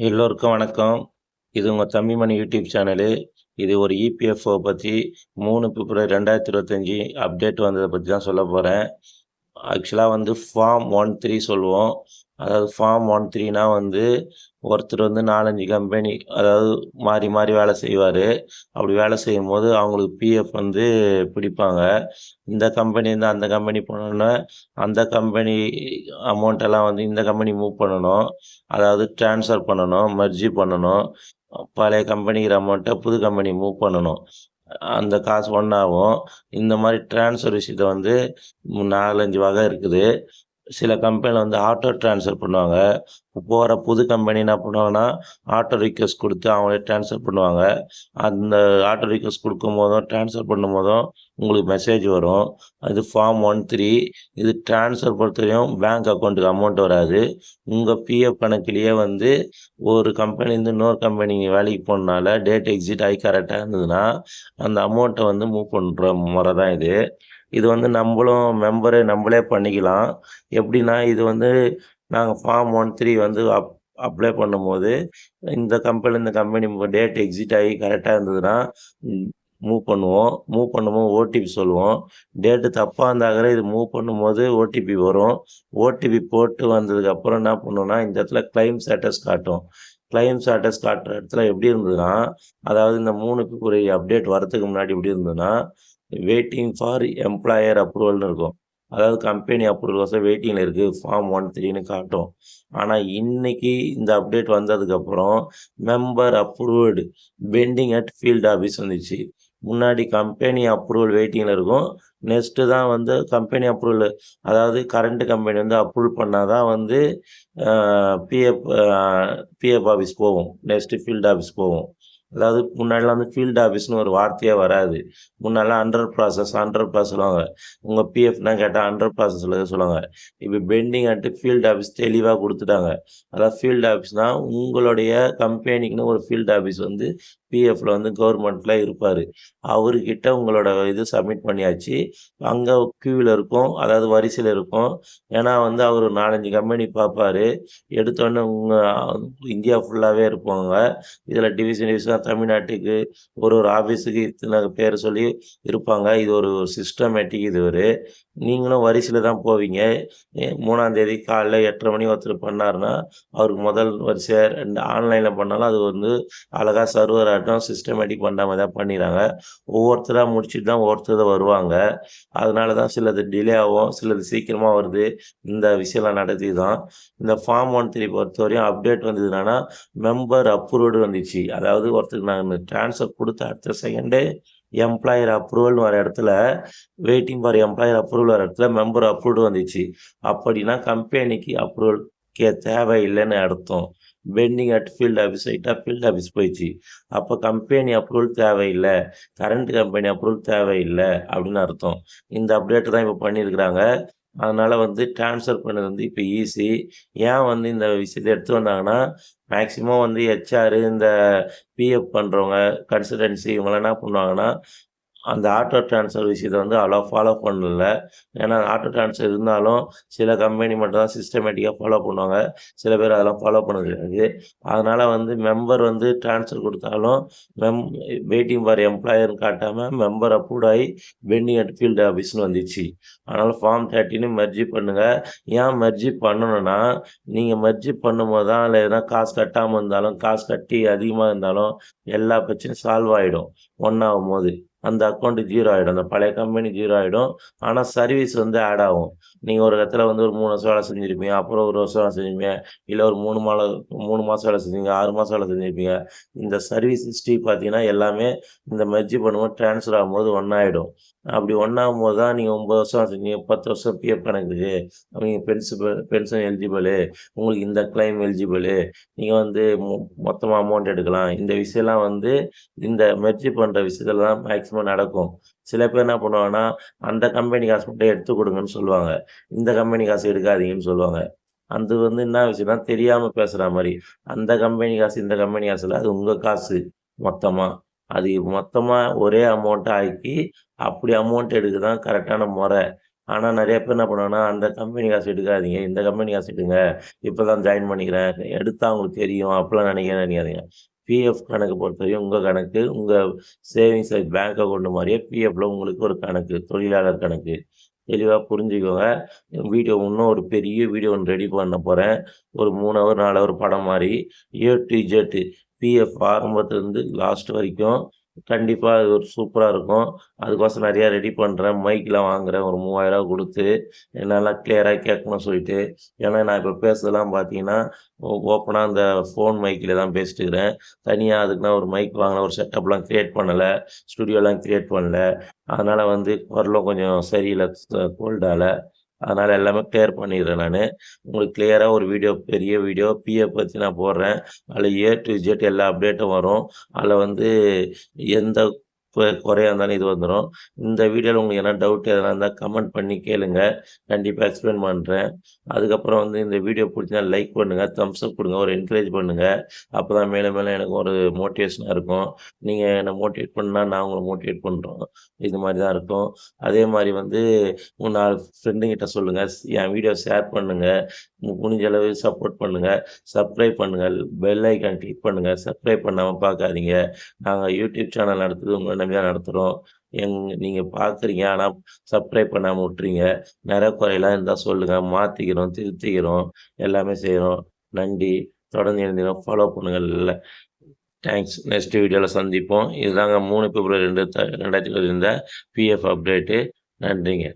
எல்லோருக்கும் வணக்கம். இது உங்கள் தம்பிமணி யூடியூப் சேனலு. இது ஒரு இபிஎஃப்ஓ பற்றி மூணு பிப்ரவரி ரெண்டாயிரத்தி இருபத்தஞ்சி அப்டேட் வந்ததை பற்றி தான் சொல்ல போகிறேன் ஆக்சுவலாக வந்து ஃபார்ம் ஒன் த்ரீ சொல்லுவோம். அதாவது ஃபார்ம் ஒன் த்ரீனா வந்து ஒருத்தர் வந்து நாலஞ்சு கம்பெனி அதாவது மாறி மாறி வேலை செய்வார். அப்படி வேலை செய்யும் போது அவங்களுக்கு பிஎஃப் வந்து பிடிப்பாங்க. இந்த கம்பெனிலேருந்து அந்த கம்பெனி போனோன்னா அந்த கம்பெனி அமௌண்ட்டெல்லாம் வந்து இந்த கம்பெனி மூவ் பண்ணணும். அதாவது ட்ரான்ஸ்ஃபர் பண்ணணும் மர்ஜி பண்ணணும். பழைய கம்பெனிக்கிற அமௌண்ட்டை புது கம்பெனி மூவ் பண்ணணும். அந்த காசு ஒன்றாகும் இந்த மாதிரி ட்ரான்ஸ்ஃபர் விஷயத்த வந்து நாலஞ்சு வகை இருக்குது. சில கம்பெனியில் வந்து ஆட்டோ ட்ரான்ஸ்ஃபர் பண்ணுவாங்க. போகிற புது கம்பெனி என்ன பண்ணுவாங்கன்னா ஆட்டோ ரிக்வஸ்ட் கொடுத்து அவங்களே ட்ரான்ஸ்ஃபர் பண்ணுவாங்க. அந்த ஆட்டோ ரிக்வஸ்ட் கொடுக்கும் போதும் ட்ரான்ஸ்ஃபர் பண்ணும் போதும் உங்களுக்கு மெசேஜ் வரும். அது ஃபார்ம் ஒன் த்ரீ இது ட்ரான்ஸ்ஃபர் பொறுத்தவரையும் பேங்க் அக்கௌண்ட்டுக்கு அமௌண்ட் வராது. உங்கள் பிஎஃப் கணக்குலேயே வந்து ஒரு கம்பெனிலேருந்து இன்னொரு கம்பெனி வேலைக்கு போனனால டேட் எக்ஸிட் ஆகி கரெக்டாக இருந்ததுன்னா அந்த அமௌண்ட்டை வந்து மூவ் பண்ணுற முறை தான் இது. இது வந்து நம்மளும் மெம்பரு நம்மளே பண்ணிக்கலாம். எப்படின்னா இது வந்து நாங்கள் ஃபார்ம் ஒன் த்ரீ வந்து அப் அப்ளை பண்ணும்போது இந்த கம்பெனி இந்த கம்பெனி டேட் எக்ஸிட் ஆகி கரெக்டாக இருந்ததுன்னா மூவ் பண்ணுவோம். மூவ் பண்ணும்போது ஓடிபி சொல்லுவோம். டேட்டு தப்பாக இருந்தாக்கிற இது மூவ் பண்ணும்போது ஓடிபி வரும். ஓடிபி போட்டு வந்ததுக்கப்புறம் என்ன பண்ணுவோம்னா இந்த இடத்துல கிளைம் ஸ்டேட்டஸ் காட்டும். கிளைம் ஸ்டேட்டஸ் காட்டுற இடத்துல எப்படி இருந்ததுன்னா அதாவது இந்த மூணு ஒரு அப்டேட் வரதுக்கு முன்னாடி எப்படி இருந்ததுன்னா வெயிட்டிங் ஃபார் எம்ப்ளாயர் அப்ரூவல்னு இருக்கும். அதாவது கம்பெனி அப்ரூவல் வசம் வெயிட்டிங்கில் இருக்குது ஃபார்ம் ஒன் த்ரீன்னு காட்டும். ஆனால் இன்னைக்கு இந்த அப்டேட் வந்ததுக்கப்புறம் member approved pending at field office வந்துச்சு. முன்னாடி கம்பெனி அப்ரூவல் வெயிட்டிங்கில் இருக்கும். நெக்ஸ்ட்டு தான் வந்து கம்பெனி அப்ரூவல் அதாவது கரண்ட் கம்பெனி வந்து அப்ரூவல் பண்ணால் தான் வந்து பிஎஃப் பிஎஃப் ஆஃபீஸ் போகும். நெக்ஸ்ட்டு ஃபீல்ட் ஆஃபீஸ் போகும். அதாவது முன்னாடிலாம் வந்து ஃபீல்ட் ஆஃபீஸ்னு ஒரு வார்த்தையே வராது. முன்னாடிலாம் அண்டர் ப்ராசஸ் அண்டர் ப்ராசஸ் சொல்லுவாங்க. உங்கள் பிஎஃப்னா கேட்டால் அண்டர் ப்ராசஸில் சொல்லுவாங்க. இப்போ பெண்டிங் ஆட்டு ஃபீல்ட் ஆஃபீஸ் தெளிவாக கொடுத்துட்டாங்க. அதாவது ஃபீல்ட் ஆஃபீஸ்னால் உங்களுடைய கம்பெனிக்குன்னு ஒரு ஃபீல்ட் ஆஃபீஸ் வந்து பிஎஃப்ல வந்து கவர்மெண்ட்டில் இருப்பார். அவர்கிட்ட உங்களோட இது சப்மிட் பண்ணியாச்சு. அங்கே க்யூவில் இருக்கும். அதாவது வரிசையில் இருக்கும். ஏன்னா வந்து அவர் நாலஞ்சு கம்பெனி பார்ப்பாரு. எடுத்தோடனே உங்கள் இந்தியா ஃபுல்லாகவே இருப்பாங்க. இதில் டிவிஷன் டிவிஷனாக தமிழ்நாட்டுக்கு ஒரு ஒரு ஆஃபீஸுக்கு இத்தனை பேர் சொல்லி இருப்பாங்க. இது ஒரு சிஸ்டமேட்டிக் இது ஒரு நீங்களும் வரிசையில் தான் போவீங்க. மூணாந்தேதி காலைல எட்டரை மணி ஒருத்தர் பண்ணாருன்னா அவருக்கு முதல் வரிசை ரெண்டு ஆன்லைனில் பண்ணாலும் அது வந்து அழகாக சர்வர் ஆட்டம் சிஸ்டமேட்டிக் பண்ணாமல் தான் பண்ணிடுறாங்க ஒவ்வொருத்தராக முடிச்சுட்டு தான் ஒவ்வொருத்தர் வருவாங்க. அதனால தான் சிலது டிலே ஆகும் சிலது சீக்கிரமாக வருது. இந்த விஷயம்லாம் நடத்தி தான் இந்த ஃபார்ம் ஒன் த்ரீ பொறுத்தவரையும் அப்டேட் வந்ததுன்னா மெம்பர் அப்ரூவ்டு வந்துச்சு. அதாவது ஒருத்தருக்கு நாங்கள் ட்ரான்ஸ்ஃபர் கொடுத்த அடுத்த செகண்டே எம்ப்ளாயர் அப்ரூவல் வர இடத்துல வெயிட்டிங் ஃபார் எம்ப்ளாயர் அப்ரூவல் வர இடத்துல மெம்பர் அப்ரூவ்டு வந்துச்சு. அப்படின்னா கம்பெனிக்கு அப்ரூவல் கே தேவையில்லைன்னு அர்த்தம். பெண்டிங் அட் ஃபீல்டு ஆஃபீஸ் ஆகிட்டா ஃபீல்ட் ஆஃபீஸ் போயிடுச்சு. அப்போ கம்பெனி அப்ரூவல் தேவையில்லை. கரண்ட் கம்பெனி அப்ரூவல் தேவையில்லை அப்படின்னு அர்த்தம். இந்த அப்டேட் தான் இப்போ பண்ணியிருக்கிறாங்க. அதனால் வந்து ட்ரான்ஸ்ஃபர் பண்ணது வந்து இப்போ ஈஸி ஏன் வந்து இந்த விஷயத்தை எடுத்து வந்தாங்கன்னா மேக்ஸிமம் வந்து ஹெச்ஆர் இந்த பிஎஃப் பண்ணுறவங்க கன்சல்டன்சி இவங்களாம் என்ன பண்ணுவாங்கன்னா அந்த ஆட்டோ ட்ரான்ஸ்ஃபர் விஷயத்தை வந்து அவ்வளோ ஃபாலோ பண்ணல. ஏன்னா ஆட்டோ ட்ரான்ஸ்ஃபர் இருந்தாலும் சில கம்பெனி மட்டும் தான் சிஸ்டமேட்டிக்காக ஃபாலோ பண்ணுவாங்க. சில பேர் அதெல்லாம் ஃபாலோ பண்ண கிடையாது. அதனால் வந்து மெம்பர் வந்து ட்ரான்ஸ்ஃபர் கொடுத்தாலும் மெம் வெயிட்டிங் ஃபார் எம்ப்ளாயர்னு காட்டாமல் மெம்பர் அப்ரூவ் ஆகி பெண்டிங் அட் ஃபீல்டு ஆஃபீஸ்னு வந்துச்சு. அதனால் ஃபார்ம் தேர்ட்டின்னு மெர்ஜி பண்ணுங்கள் ஏன் மெர்ஜி பண்ணணும்னா நீங்கள் மெர்ஜி பண்ணும்போது தான் இல்லை எதனா காசு கட்டாமல் இருந்தாலும் காசு கட்டி அதிகமாக இருந்தாலும் எல்லா பிரச்சனையும் சால்வ் ஆகிடும் ஒன்றாகும் போது. அந்த அக்கௌண்ட்டு ஜீரோ ஆகிடும் அந்த பழைய கம்பெனி ஜீரோ ஆகிடும் ஆனால் சர்வீஸ் வந்து ஆட் ஆகும். நீங்கள் ஒரு இடத்துல வந்து ஒரு மூணு வருஷம் வேலை செஞ்சுருப்பீங்க. அப்புறம் ஒரு வருஷம் வேலை செஞ்சுருப்பீங்க. இல்லை ஒரு மூணு மாதம் மூணு மாதம் வேலை செஞ்சீங்க ஆறு மாதம் வேலை செஞ்சுருப்பீங்க. இந்த சர்வீஸ் ஹிஸ்ட்ரி பார்த்தீங்கன்னா எல்லாமே இந்த மெர்ஜி பண்ணும்போது ட்ரான்ஸ்ஃபர் ஆகும்போது ஒன்றாயிடும் அப்படி ஒன்றாகும் போது தான் நீங்கள் ஒம்பது வருஷம் செஞ்சீங்க. பத்து வருஷம் பிஎஃப் கணக்கு. நீங்கள் பென்சிபல் பென்ஷன் எலிஜிபிளு உங்களுக்கு இந்த கிளைம் எலிஜிபிளு நீங்கள் வந்து மொத்தமாக அமௌண்ட் எடுக்கலாம். இந்த விஷயம்லாம் வந்து இந்த மெர்ஜி பண்ணுற விஷயத்துல மேக்ஸ் மேக்ஸிமம் நடக்கும். சில பேர் என்ன பண்ணுவாங்கன்னா அந்த கம்பெனி காசு மட்டும் எடுத்து கொடுங்கன்னு சொல்லுவாங்க. இந்த கம்பெனி காசு எடுக்காதீங்கன்னு சொல்லுவாங்க. அது வந்து என்ன விஷயம்னா தெரியாமல் பேசுகிற மாதிரி. அந்த கம்பெனி காசு இந்த கம்பெனி காசு இல்லை. அது உங்கள் காசு. மொத்தமாக அது மொத்தமாக ஒரே அமௌண்ட்டை ஆக்கி அப்படி அமௌண்ட் எடுக்க தான் கரெக்டான முறை. ஆனால் நிறைய பேர் என்ன பண்ணுவாங்கன்னா அந்த கம்பெனி காசு எடுக்காதீங்க. இந்த கம்பெனி காசு எடுங்க. இப்போ தான் ஜாயின் பண்ணிக்கிறேன். எடுத்தால் அவங்களுக்கு தெரியும். அப்படிலாம் நினைக்க நினைக்காதீங்க. பிஎஃப் கணக்கு பொறுத்தவரையும் உங்கள் கணக்கு உங்கள் சேவிங்ஸ் பேங்க் அக்கௌண்ட் மாதிரியே பிஎஃப்ல உங்களுக்கு ஒரு கணக்கு தொழிலாளர் கணக்கு. தெளிவாக புரிஞ்சுக்கோங்க. வீடியோ இன்னும் ஒரு பெரிய வீடியோ ஒன்று ரெடி பண்ண போகிறேன் ஒரு மூணு ஹவர் நாலு ஹவர் படம் மாதிரி. ஏ டு ஜெட்டு பிஎஃப் ஆரம்பத்துலேருந்து லாஸ்ட் வரைக்கும் கண்டிப்பாக அது ஒரு சூப்பராக இருக்கும். அதுக்கோசரம் நிறையா ரெடி பண்ணுறேன் மைக்கெலாம் வாங்குறேன். ஒரு மூவாயிரரூவா கொடுத்து என்னெல்லாம் கிளியராக கேட்கணும்னு சொல்லிட்டு. ஏன்னா நான் இப்போ பேசுறதெல்லாம் பார்த்தீங்கன்னா ஓப்பனாக அந்த ஃபோன் மைக்கில் தான் பேசிட்டு இருக்கிறேன். தனியாக அதுக்குனா ஒரு மைக் வாங்கின ஒரு செட்டப்லாம் க்ரியேட் பண்ணலை. ஸ்டுடியோலாம் க்ரியேட் பண்ணல. அதனால் வந்து குரலும் கொஞ்சம் சரியில்லை கோல்டால் அதனால் எல்லாமே கிளியர் பண்ணிடுறேன் நான். உங்களுக்கு கிளியராக ஒரு வீடியோ பெரிய வீடியோ பிஏ பற்றி நான் போடுறேன். அதில் ஏ டு ஜெட் எல்லா அப்டேட்டும் வரும். அதில் வந்து எந்த இப்போ குறையா இருந்தாலும் இது வந்துடும் இந்த வீடியோவில் உங்களுக்கு என்ன டவுட் எதனா இருந்தால் கமெண்ட் பண்ணி கேளுங்க. கண்டிப்பாக எக்ஸ்பிளைன் பண்ணுறேன் அதுக்கப்புறம் வந்து இந்த வீடியோ பிடிச்சா லைக் பண்ணுங்கள் தம்ஸ் அப் கொடுங்க. ஒரு என்கரேஜ் பண்ணுங்கள் அப்போ தான் மேலே மேலே எனக்கு ஒரு மோட்டிவேஷனாக இருக்கும். நீங்கள் என்னை மோட்டிவேட் பண்ணால் நான் உங்களை மோட்டிவேட் பண்ணுறோம் இது மாதிரி தான் இருக்கும். அதே மாதிரி வந்து உங்கள் நாலு ஃப்ரெண்டுங்கிட்ட சொல்லுங்கள் என் வீடியோ ஷேர் பண்ணுங்கள் முடிஞ்ச அளவு சப்போர்ட் பண்ணுங்கள் சப்ஸ்கிரைப் பண்ணுங்கள் பெல் ஐக்கான் கிளிக் பண்ணுங்கள் சப்ஸ்கிரைப் பண்ணாமல் பார்க்காதீங்க. நாங்கள் யூடியூப் சேனல் நடத்துறது உங்களை நம்பி தான் நடத்துகிறோம் எங் நீங்கள் பார்க்குறீங்க. ஆனால் சப்ஸ்கிரைப் பண்ணாமல் விட்றீங்க நிறைய குறையெல்லாம் இருந்தால் சொல்லுங்கள் மாற்றிக்கிறோம் திருத்திக்கிறோம். எல்லாமே செய்கிறோம் நன்றி. தொடர்ந்து எழுந்திரும் ஃபாலோ பண்ணுங்கள். இல்லை தேங்க்ஸ் நெக்ஸ்ட் வீடியோவில் சந்திப்போம். இதுதாங்க மூணு பிப்ரவரி ரெண்டு ரெண்டாயிரத்தி இருபது பிஎஃப் அப்டேட்டு நன்றிங்க.